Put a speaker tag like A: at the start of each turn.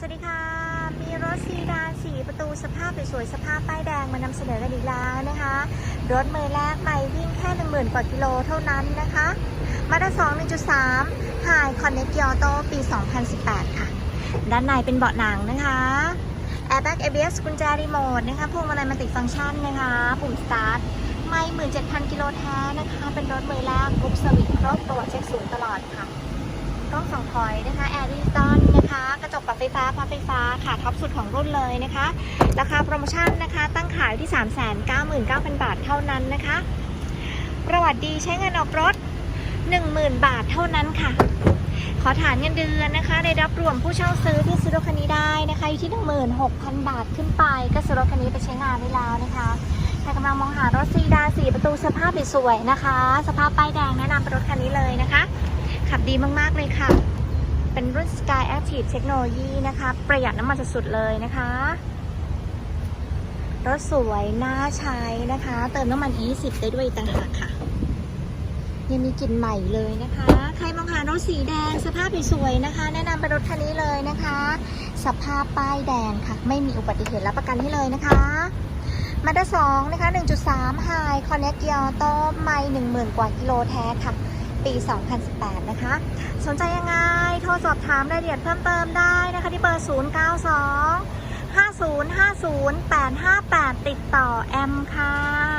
A: สวัสดีค่ะ มีรถซีดานสีประตูสภาพสวยๆสภาพป้ายแดงมานำเสนอกันอีกแล้วนะคะ รถมือแรกใหม่วิ่งแค่10,000กว่ากิโลเท่านั้นนะคะมาด้า2 1.3 High Connect Kyoto ปี 2018 ค่ะ ด้านในเป็นเบาะหนังนะคะ Airbag ABS กุญแจรีโมทนะคะพวงมาลัยมัลติฟังก์ชันนะคะ ปุ่มสตาร์ทไม่17,000กิโลแท้นะคะ เป็นรถมือแรกกรุ๊ปสวิตครบปรวัติเช็คศูนย์ตลอดค่ะกล้องสองถอยนะคะแอร์ดิจิตอล นะคะ กระจกปรับไฟฟ้าพับไฟฟ้าค่ะท็อปสุดของรุ่นเลยนะคะ ราคาโปรโมชั่นนะคะ ตั้งขายที่ 399,000 บาทเท่านั้นนะคะ ประวัติดีใช้เงินออกรถ 10,000 บาทเท่านั้นค่ะ ขอฐานเงินเดือนนะคะได้รับรวมผู้เช่าซื้อที่ซื้อรถคันนี้ได้นะคะอยู่ที่ 16,000 บาทขึ้นไป ก็ซื้อรถคันนี้ไปใช้งานได้แล้วนะคะใครกำลังมองหารถซีดานสี่ประตูสภาพสวยๆนะคะ สภาพป้ายแดงแนะนำเป็นรถคันนี้เลยนะคะ ขับดีมากๆเลยค่ะ เป็นรุ่น Sky Active Technology นะคะ ประหยัดน้ำมันสุดๆเลยนะคะ รถสวย น่าใช้นะคะ เติมน้ำมัน E10 ได้ด้วยต่างหากค่ะ ยังมีกลิ่นใหม่เลยนะคะ ใครมองหารถสีแดงสภาพสวยๆนะคะ แนะนำเป็นรถคันนี้เลยนะคะ สภาพป้ายแดงค่ะ ไม่มีอุบัติเหตุรับประกันให้เลยนะคะมาด้าสองนะคะ 1.3 High Connect Kyoto ไม่10,000 กว่ากิโลแท้ค่ะ ปี 2018 นะคะ สนใจยังไง โทรสอบถามรายละเอียดเพิ่มเติมได้นะคะที่เบอร์ 092 5050 858 ติดต่อแอมค่ะ